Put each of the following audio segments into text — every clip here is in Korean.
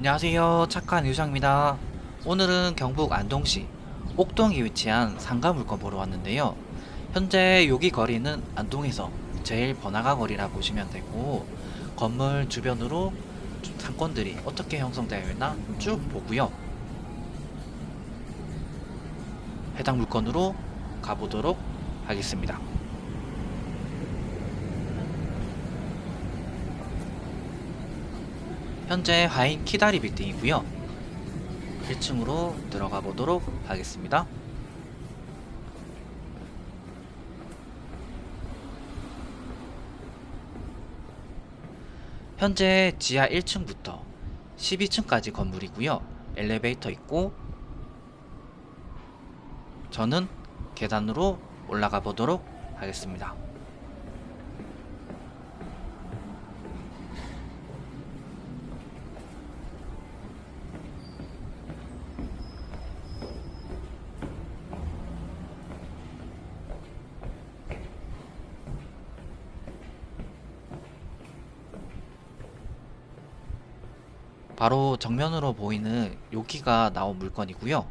안녕하세요. 착한 유장입니다. 오늘은 경북 안동시 옥동에 위치한 상가 물건 보러 왔는데요. 현재 여기 거리는 안동에서 제일 번화가 거리라 보시면 되고 건물 주변으로 상권들이 어떻게 형성되어 있나 쭉 보고요. 해당 물건으로 가보도록 하겠습니다. 현재 하인 키다리 빌딩이고요. 1층으로 들어가 보도록 하겠습니다. 현재 지하 1층부터 12층까지 건물이고요. 엘리베이터 있고 저는 계단으로 올라가 보도록 하겠습니다. 바로 정면으로 보이는 여기가 나온 물건이고요.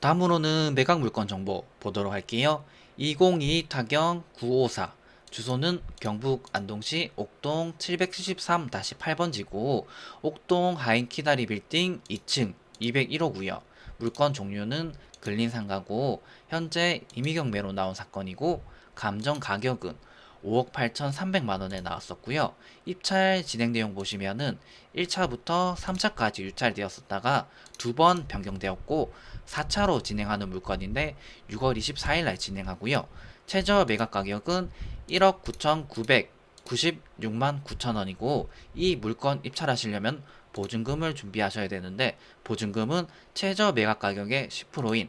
다음으로는 매각 물건 정보 보도록 할게요. 2022 타경 954 주소는 경북 안동시 옥동 773-8번지고 옥동 하인 키다리 빌딩 2층 201호고요. 물건 종류는 근린상가고 현재 임의경매로 나온 사건이고 감정 가격은 5억 8,300만 원에 나왔었고요. 입찰 진행 내용 보시면은 1차부터 3차까지 유찰되었었다가 두 번 변경되었고 4차로 진행하는 물건인데 6월 24일 날 진행하고요. 최저 매각 가격은 1억 9,996만 9천 원이고 이 물건 입찰하시려면 보증금을 준비하셔야 되는데 보증금은 최저 매각 가격의 10%인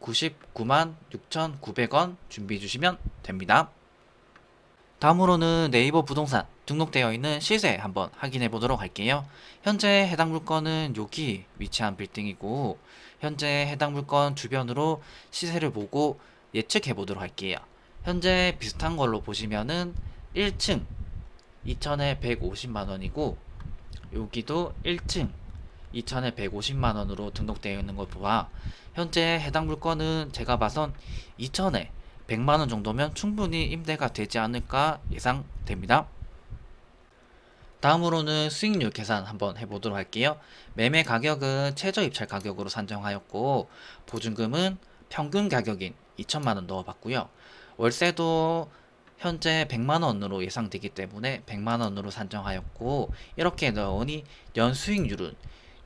1,999만 6,900원 준비해 주시면 됩니다. 다음으로는 네이버 부동산 등록되어 있는 시세 한번 확인해 보도록 할게요. 현재 해당 물건은 여기 위치한 빌딩이고 현재 해당 물건 주변으로 시세를 보고 예측해 보도록 할게요. 현재 비슷한 걸로 보시면은 1층 2천에 150만 원이고 여기도 1층 2천에 150만 원으로 등록되어 있는 걸 보아 현재 해당 물건은 제가 봐선 2천에 100만 원 정도면 충분히 임대가 되지 않을까 예상됩니다. 다음으로는 수익률 계산 한번 해보도록 할게요. 매매 가격은 최저 입찰 가격으로 산정하였고 보증금은 평균 가격인 2천만 원 넣어봤고요. 월세도 현재 100만 원으로 예상되기 때문에 100만 원으로 산정하였고 이렇게 넣으니 연 수익률은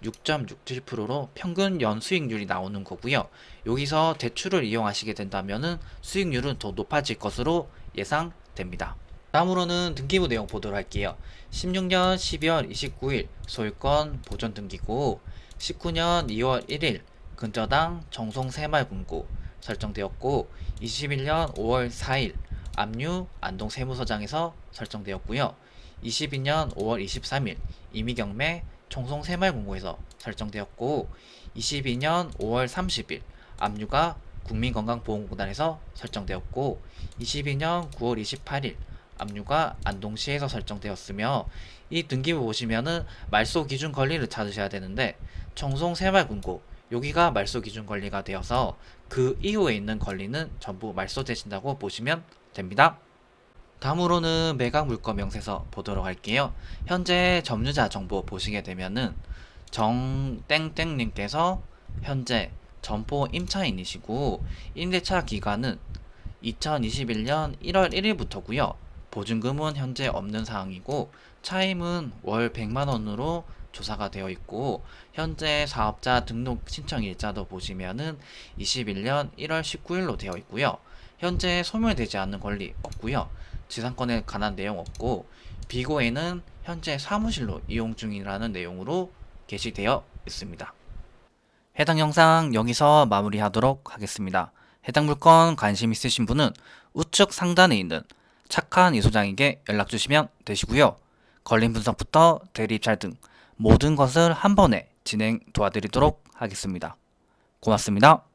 6.67%로 평균 연 수익률이 나오는 거고요. 여기서 대출을 이용하시게 된다면은 수익률은 더 높아질 것으로 예상됩니다. 다음으로는 등기부 내용 보도록 할게요. 16년 12월 29일 소유권 보존 등기고 19년 2월 1일 근저당 정송 새말금고 설정되었고 21년 5월 4일 압류 안동 세무서장에서 설정되었고요. 22년 5월 23일 임의경매 총송 새말공고에서 설정되었고 22년 5월 30일 압류가 국민건강보험공단에서 설정되었고 22년 9월 28일 압류가 안동시에서 설정되었으며 이 등기부 보시면은 말소 기준 권리를 찾으셔야 되는데 청송 새말금고 여기가 말소 기준 권리가 되어서 그 이후에 있는 권리는 전부 말소 되신다고 보시면 됩니다. 다음으로는 매각 물건 명세서 보도록 할게요. 현재 점유자 정보 보시게 되면은 정땡땡님께서 현재 점포 임차인이시고 임대차 기간은 2021년 1월 1일부터고요. 보증금은 현재 없는 사항이고 차임은 월 100만 원으로 조사가 되어 있고 현재 사업자 등록 신청 일자도 보시면은 21년 1월 19일로 되어 있고요. 현재 소멸되지 않는 권리 없고요. 지상권에 관한 내용 없고 비고에는 현재 사무실로 이용 중이라는 내용으로 게시되어 있습니다. 해당 영상 여기서 마무리하도록 하겠습니다. 해당 물건 관심 있으신 분은 우측 상단에 있는 착한 이 소장에게 연락 주시면 되시고요. 걸림 분석부터 대리 입찰 등 모든 것을 한 번에 진행 도와드리도록 하겠습니다. 고맙습니다.